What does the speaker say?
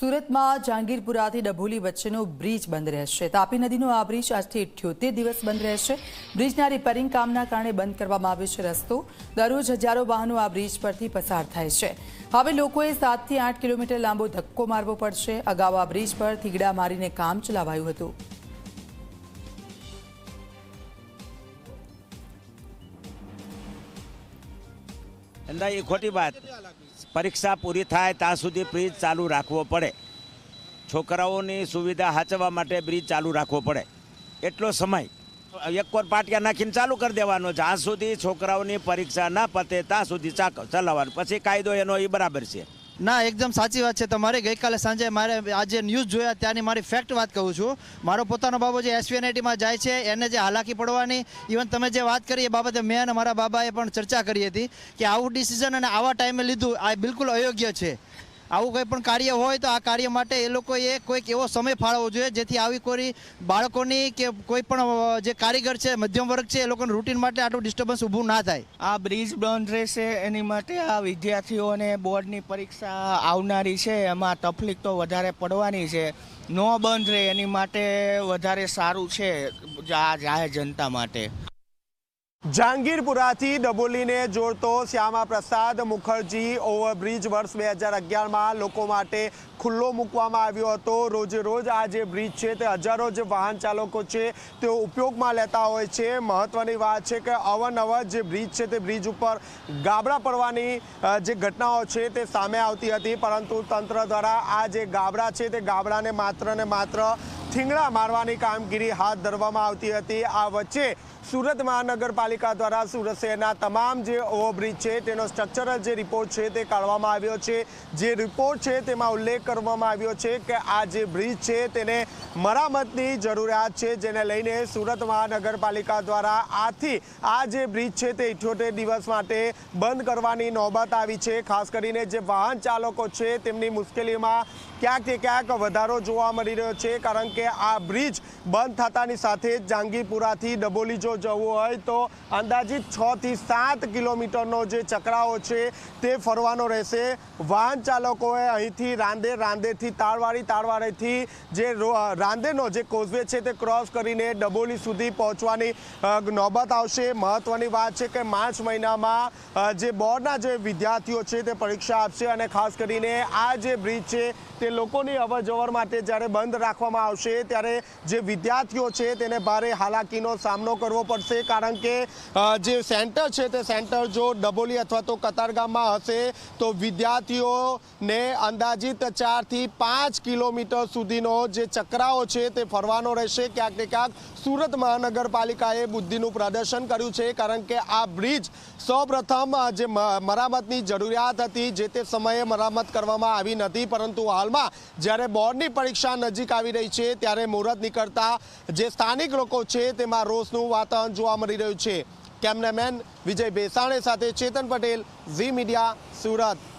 સુરતમાં જહાંગીરપુરાથી ડભોલી વચ્ચેનો બ્રિજ બંધ રહેશે. તાપી નદીનો આ બ્રિજ આજથી અઠ્યોતેર દિવસ બંધ રહેશે. બ્રિજના રિપેરિંગ કામના કારણે બંધ કરવામાં આવ્યો છે રસ્તો. દરરોજ હજારો વાહનો આ બ્રિજ પરથી પસાર થાય છે. હવે લોકોએ સાતથી આઠ કિલોમીટર લાંબો ધક્કો મારવો પડશે. અગાઉ આ બ્રિજ પર થીગડા મારીને કામ ચલાવાયું હતું. અંદા એ ખોટી વાત. પરીક્ષા પૂરી થાય ત્યાં સુધી બ્રિજ ચાલુ રાખવો પડે. છોકરાઓની સુવિધા સાચવવા માટે બ્રિજ ચાલુ રાખવો પડે. એટલો સમય. એક વાર પાટિયા નાખીને ચાલુ કરી દેવાનો જ્યાં સુધી છોકરાઓની પરીક્ષા ના પતે, ત્યાં સુધી ચાક ચલાવવાનું. પછી કાયદો એનો એ બરાબર છે. ના, એકદમ સાચી વાત છે તમારી. ગઈકાલે સાંજે મારે આજે ન્યૂઝ જોયા ત્યાંની મારી ફેક્ટ વાત કહું છું. મારો પોતાનો બાબો જે એસવીએનઆઈટીમાં જાય છે, એને જે હાલાકી પડવાની ઇવન તમે જે વાત કરી એ બાબતે મેં અને મારા બાબાએ પણ ચર્ચા કરી હતી કે આવું ડિસિઝન અને આવા ટાઈમે લીધું આ બિલકુલ અયોગ્ય છે. આવું કંઈ પણ કાર્ય હોય તો આ કાર્ય માટે એ લોકોએ કોઈક એવો સમય ફાળવવો જોઈએ, જેથી આવી કોઈ બાળકોની કે કોઈ પણ જે કારીગર છે, મધ્યમ વર્ગ છે, એ લોકોને રૂટીન માટે આટલું ડિસ્ટર્બન્સ ઊભું ના થાય. આ બ્રિજ બંધ રહેશે એની માટે આ વિદ્યાર્થીઓને બોર્ડની પરીક્ષા આવનારી છે, એમાં તકલીફ તો વધારે પડવાની છે. ન બંધ રહે એની માટે વધારે સારું છે આ જાહેર જનતા માટે. જહાંગીરપુરાથી ડબોલીને જોડતો શ્યામા પ્રસાદ મુખર્જી ઓવરબ્રિજ વર્ષ બે હજાર અગિયારમાં લોકો માટે ખુલ્લો મૂકવામાં આવ્યો હતો. રોજે રોજ આ જે બ્રિજ છે તે હજારો જે વાહન ચાલકો છે તેઓ ઉપયોગમાં લેતા હોય છે. મહત્વની વાત છે કે અવનવર જે બ્રિજ છે તે બ્રિજ ઉપર ગાબડા પડવાની જે ઘટનાઓ છે તે સામે આવતી હતી. પરંતુ તંત્ર દ્વારા આ જે ગાબડા છે તે ગાબડાને માત્ર ને માત્ર થીંગડા મારવાની કામગીરી હાથ ધરવામાં આવતી હતી. આ વચ્ચે સુરત મહાનગરપાલિકા દ્વારા સુરત શહેરના તમામ જે ઓવરબ્રિજ છે, તેનો સ્ટ્રક્ચરલ જે રિપોર્ટ છે તે કાઢવામાં આવ્યો છે. જે રિપોર્ટ છે તેમાં ઉલ્લેખ કરવામાં આવ્યો છે કે આ જે બ્રિજ છે તેને મરામતની જરૂરિયાત છે, જેને લઈને સુરત મહાનગરપાલિકા દ્વારા આથી આ જે બ્રિજ છે તે ઇઠ્યોતેર દિવસ માટે બંધ કરવાની નોબત આવી છે. ખાસ કરીને જે વાહન ચાલકો છે, તેમની મુશ્કેલીમાં ક્યાંક ક્યાંક વધારો જોવા મળી રહ્યો છે, કારણ કે આ બ્રિજ બંધ થતાની સાથે જ જહાંગીરપુરાથી ડબોલી જો જવું હોય તો અંદાજિત છ થી સાત કિલોમીટરનો જે ચક્રાઓ છે તે ફરવાનો રહેશે. વાહન ચાલકોએ અહીંથી રાંદેર રાંદેરથી તાળવાડી તાળવાડીથી જે રાંદેરનો જે કોઝવે છે તે ક્રોસ કરીને ડબોલી સુધી પહોંચવાની નોબત આવશે. મહત્વની વાત છે કે માર્ચ મહિનામાં જે બોર્ડના જે વિદ્યાર્થીઓ છે તે પરીક્ષા આપશે અને ખાસ કરીને આ જે બ્રિજ છે તે લોકોની અવર માટે જ્યારે બંધ રાખવામાં આવશે, ત્યારે જે વિદ્યાર્થીઓ છે તેને ભારે હાલાકીનો સામનો કરવો પડશે, કારણ કે જે સેન્ટર છે તે સેન્ટર જો ડબોલી અથવા તો કતારગામમાં હશે, તો વિદ્યાર્થીઓને અંદાજિત ચારથી પાંચ કિલોમીટર સુધીનો જે ચક્રાઓ છે તે ફરવાનો રહેશે. ક્યાંક ને ક્યાંક સુરત મહાનગરપાલિકાએ બુદ્ધિનું પ્રદર્શન કર્યું છે, કારણ કે આ બ્રિજ સૌપ્રથમ જે મરામતની જરૂરિયાત હતી, જે તે સમયે મરામત કરવામાં આવી નથી, પરંતુ હાલમાં જ્યારે બોર્ડની પરીક્ષા નજીક આવી રહી છે, ત્યારે મુહૂર્ત નીકળતા જે સ્થાનિક લોકો છે, તેમાં રોષનું વાતાવરણ જોવા મળી રહ્યું છે. કેમેરામેન વિજય ભેસાણે સાથે ચેતન પટેલ, ઝી મીડિયા, સુરત.